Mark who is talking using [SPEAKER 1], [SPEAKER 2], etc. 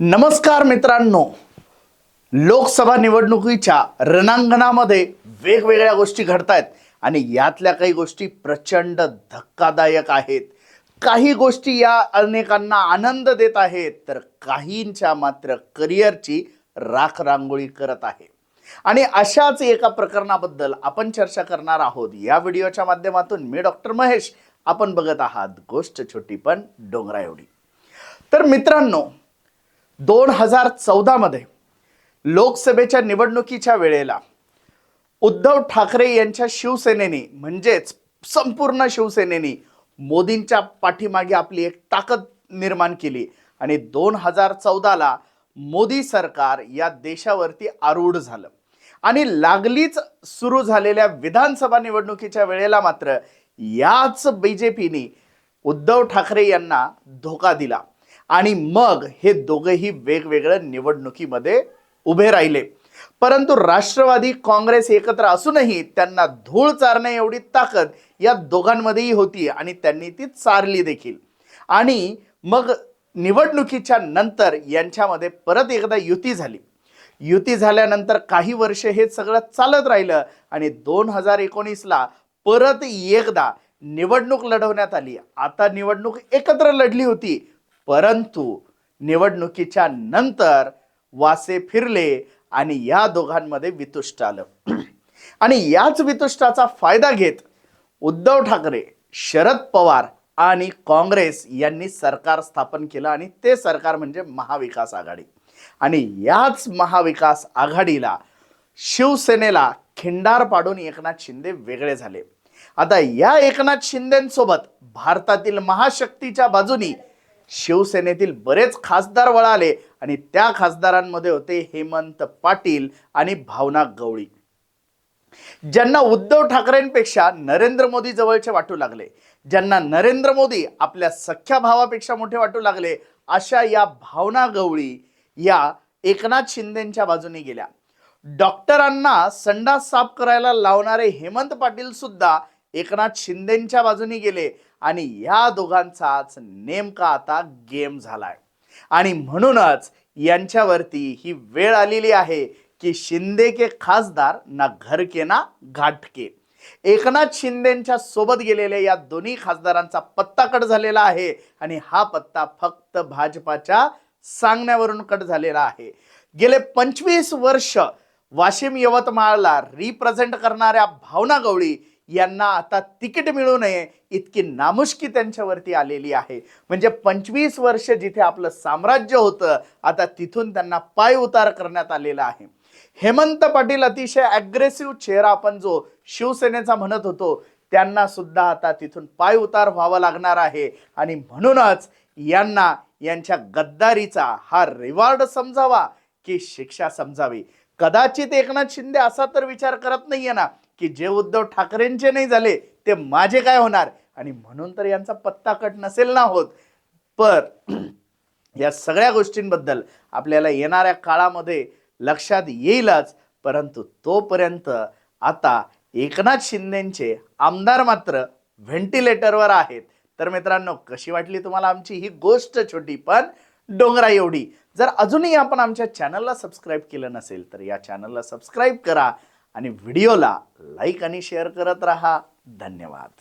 [SPEAKER 1] नमस्कार मित्रांनो. लोकसभा निवडणुकीच्या रणांगणामध्ये वेगवेगळ्या गोष्टी घडत आहेत आणि यातल्या काही गोष्टी प्रचंड धक्कादायक आहेत. काही गोष्टी या अनेकांना आनंद देत आहेत तर काहींच्या मात्र करिअरची राख रांगोळी करत आहे. आणि अशाच एका प्रकरणाबद्दल आपण चर्चा करणार आहोत. या व्हिडिओच्या माध्यमातून मी डॉक्टर महेश. आपण बघत आहात गोष्ट छोटी पण डोंगरा एवढी तर मित्रांनो दोन हजार चौदामध्ये लोकसभेच्या निवडणुकीच्या वेळेला उद्धव ठाकरे यांच्या शिवसेनेने म्हणजेच संपूर्ण शिवसेनेने मोदींच्या पाठीमागे आपली एक ताकद निर्माण केली आणि दोन हजार चौदाला मोदी सरकार या देशावरती आरूढ झालं. आणि लागलीच सुरू झालेल्या विधानसभा निवडणुकीच्या वेळेला मात्र याच बी जे पीने उद्धव ठाकरे यांना धोका दिला. आणि मग हे दोघेही वेगवेगळ्या निवडणुकीमध्ये उभे राहिले. परंतु राष्ट्रवादी काँग्रेस एकत्र असूनही त्यांना धूळ चारणे एवढी ताकद या दोघांमध्येही होती आणि त्यांनी ती चारली देखील. आणि मग निवडणुकीच्या नंतर यांच्यामध्ये परत एकदा युती झाली. युती झाल्यानंतर काही वर्ष हे सगळं चालत राहिलं आणि दोन हजार एकोणीसला परत एकदा निवडणूक लढवण्यात आली. आता निवडणूक एकत्र लढली होती. परंतु निवडणुकीच्या नंतर वासे फिरले आणि या दोघांमध्ये वितुष्ट आलं. आणि याच वितुष्टाचा फायदा घेत उद्धव ठाकरे शरद पवार आणि काँग्रेस यांनी सरकार स्थापन केलं आणि ते सरकार म्हणजे महाविकास आघाडी. आणि याच महाविकास आघाडीला शिवसेनेला खिंडार पाडून एकनाथ शिंदे वेगळे झाले. आता या एकनाथ शिंदेसोबत भारतातील महाशक्तीच्या बाजूनी शिवसेनेतील बरेच खासदार वळाले आणि त्या खासदारांमध्ये होते हेमंत पाटील आणि भावना गवळी. ज्यांना उद्धव ठाकरेंपेक्षा नरेंद्र मोदी जवळचे वाटू लागले ज्यांना नरेंद्र मोदी आपल्या सख्या भावापेक्षा मोठे वाटू लागले अशा या भावना गवळी या एकनाथ शिंदेच्या बाजूने गेल्या. डॉक्टरांना संडास साफ करायला लावणारे हेमंत पाटील सुद्धा एकनाथ शिंदेच्या बाजूने गेले. आणि या दोघांचाच नेमका आता गेम झालाय. आणि म्हणूनच यांच्यावरती ही वेळ आलेली आहे की शिंदे के खासदार ना घर के ना घाटके. एकनाथ शिंदेच्या सोबत गेलेल्या या दोन्ही खासदारांचा पत्ता कट झालेला आहे आणि हा पत्ता फक्त भाजपाच्या सांगण्यावरून कट झालेला आहे. गेले पंचवीस वर्ष वाशिम यवतमाळला रिप्रेझेंट करणाऱ्या भावना गवळी यांना आता तिकीट मिळू नये इतकी नामुष्की त्यांच्यावरती आलेली आहे. म्हणजे पंचवीस वर्ष जिथे आपलं साम्राज्य होतं आता तिथून त्यांना पाय उतार करण्यात आलेला आहे. हेमंत पाटील अतिशय ॲग्रेसिव्ह चेहरा आपण जो शिवसेनेचा म्हणत होतो त्यांना सुद्धा आता तिथून पाय उतार व्हावा लागणार आहे. आणि म्हणूनच यांना यांच्या गद्दारीचा हा रिवॉर्ड समजावा की शिक्षा समजावी. कदाचित एकनाथ शिंदे असा तर विचार करत नाहीये ना की जे उद्धव ठाकरेंचे नाही झाले ते माझे काय होणार? आणि म्हणून तर यांचा पत्ता कट नसेल ना होत. पर या सगळ्या गोष्टींबद्दल आपल्याला येणाऱ्या काळामध्ये लक्षात येईलच. परंतु तोपर्यंत आता एकनाथ शिंदेचे आमदार मात्र व्हेंटिलेटरवर आहेत. तर मित्रांनो कशी वाटली तुम्हाला आमची ही गोष्ट छोटी पण डोंगरा एवढी? जर अजूनही आपण आमच्या चॅनलला सबस्क्राईब केलं नसेल तर या चॅनलला सबस्क्राईब करा. आणि व्हिडिओला लाईक आणि शेअर करत राहा. धन्यवाद.